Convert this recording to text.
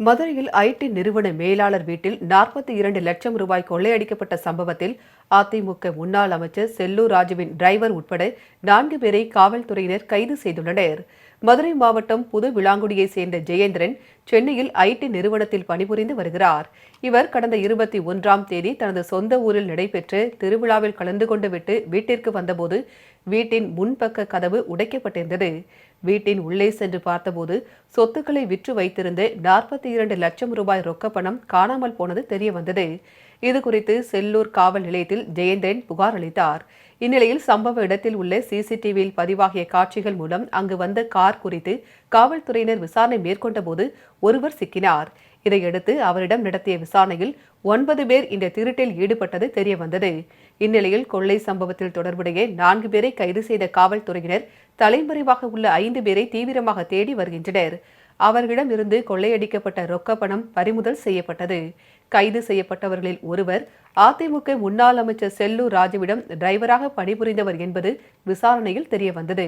மதுரையில் ஐடி நிறுவன மேலாளர் வீட்டில் நாற்பத்தி இரண்டு லட்சம் ரூபாய் கொள்ளையடிக்கப்பட்ட சம்பவத்தில் அதிமுக முன்னாள் அமைச்சர் செல்லூர் ராஜுவின் டிரைவர் உட்பட நான்கு பேரை காவல்துறையினர் கைது செய்துள்ளனர். மதுரை மாவட்டம் புது விளாங்குடியைச் சேர்ந்த ஜெயேந்திரன் சென்னையில் ஐடி நிறுவனத்தில் பணிபுரிந்து வருகிறார். இவர் கடந்த இருபத்தி ஒன்றாம் தேதி தனது சொந்த ஊரில் நடைபெற்ற திருவிழாவில் கலந்து கொண்டு விட்டு வீட்டிற்கு வந்தபோது வீட்டின் முன்பக்க கதவு உடைக்கப்பட்டிருந்தது. வீட்டின் உள்ளே சென்று பார்த்தபோது சொத்துக்களை விற்று வைத்திருந்த நாற்பத்தி இரண்டு லட்சம் ரூபாய் ரொக்கப்பணம் காணாமல் போனது தெரிய வந்தது இதுகுறித்து செல்லூர் காவல் நிலையத்தில் ஜெயந்தன் புகார் அளித்தார். இந்நிலையில் சம்பவ இடத்தில் உள்ள சிசிடிவியில் பதிவாகிய காட்சிகள் மூலம் அங்கு வந்த கார் குறித்து காவல்துறையினர் விசாரணை மேற்கொண்டபோது ஒருவர் சிக்கினார். இதையடுத்து அவரிடம் நடத்திய விசாரணையில் ஒன்பது பேர் இந்த திருட்டில் ஈடுபட்டது தெரியவந்தது. இந்நிலையில் கொள்ளை சம்பவத்தில் தொடர்புடைய நான்கு பேரை கைது செய்த காவல்துறையினர் தலைமறைவாக உள்ள ஐந்து பேரை தீவிரமாக தேடி வருகின்றனர். அவர்களிடம் இருந்து கொள்ளையடிக்கப்பட்ட ரொக்க பணம் பறிமுதல் செய்யப்பட்டது. கைது செய்யப்பட்டவர்களில் ஒருவர் அதிமுக முன்னாள் அமைச்சர் செல்லூர் ராஜுவிடம் டிரைவராக பணிபுரிந்தவர் என்பது விசாரணையில் தெரியவந்தது.